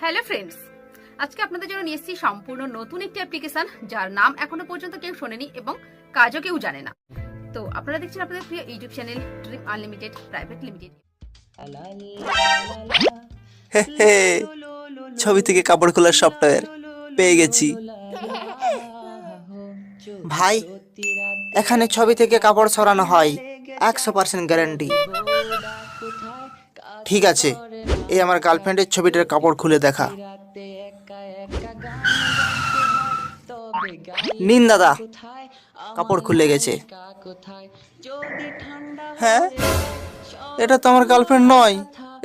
Hello friends আজকে আপনাদের জন্য নিয়ে এসেছি সম্পূর্ণ নতুন একটি অ্যাপ্লিকেশন যার নাম এখনও পর্যন্ত কেউ শোনেনি এবং কাজও কেউ জানে না। তো আপনারা দেখছেন আপনাদের প্রিয় YouTube channel dream unlimited private limited ছবি থেকে কাপড় খোলার সফটওয়্যার পেয়ে গেছি। ভাই, এখানে ছবি থেকে কাপড় সরানো হয়, একশো পার্সেন্ট গ্যারান্টি ঠিক আছে এই আমার গার্লফ্রেন্ডের ছবিটার কাপড় খুলে দেখা। নিন দাদা, কাপড় খুলে গেছে। হ্যাঁ? এটা তো আমার গার্লফ্রেন্ড নয়,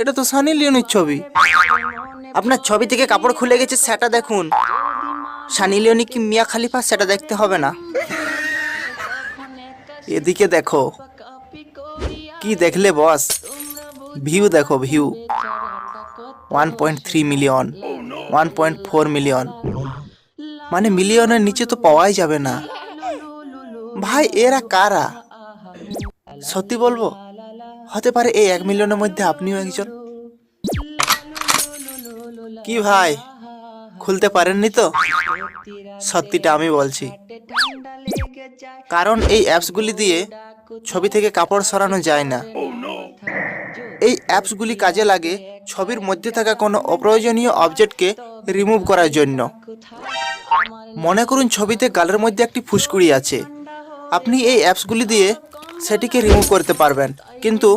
এটা তো সানি লিওনের ছবি। আপনার ছবি থেকে কাপড় খুলে গেছে সেটা দেখুন। সানি লিওনি কি মিয়া খালিফা সেটা দেখতে হবে না? এদিকে দেখো। কি দেখলে বস ভিউ দেখো view one point three million one point four million মানে মিলিয়নের নিচে তো পাওয়াই যাবে না। ভাই, এরা কারা? সত্যি বলব? হতে পারে এই এক মিলিয়নের মধ্যে আপনিও একজন। কি ভাই, খুলতে পারেননি তো? সত্যিটা আমি বলছি। কারণ এই অ্যাপসগুলি দিয়ে ছবি থেকে কাপড় সরানো যায় না। এই অ্যাপসগুলি কাজে লাগে ছবির মধ্যে থাকা কোনো অপ্রয়োজনীয় অবজেক্টকে রিমুভ করার জন্য। মনে করুন ছবিতে গালের মধ্যে একটি ফুসকুড়ি আছে। আপনি এই অ্যাপসগুলি দিয়ে সেটিকে রিমুভ করতে পারবেন, কিন্তু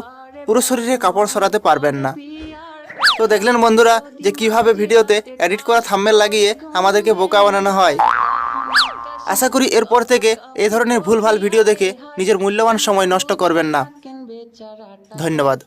পুরো শরীরে কাপড় সরাতে পারবেন না। তো দেখলেন বন্ধুরা যে কীভাবে ভিডিওতে এডিট করা থাম্বেল লাগিয়ে আমাদেরকে বোকা বানানো হয়। আশা করি এরপর থেকে এই ধরনের ভুলভাল ভিডিও দেখে নিজের মূল্যবান সময় নষ্ট করবেন না। ধন্যবাদ।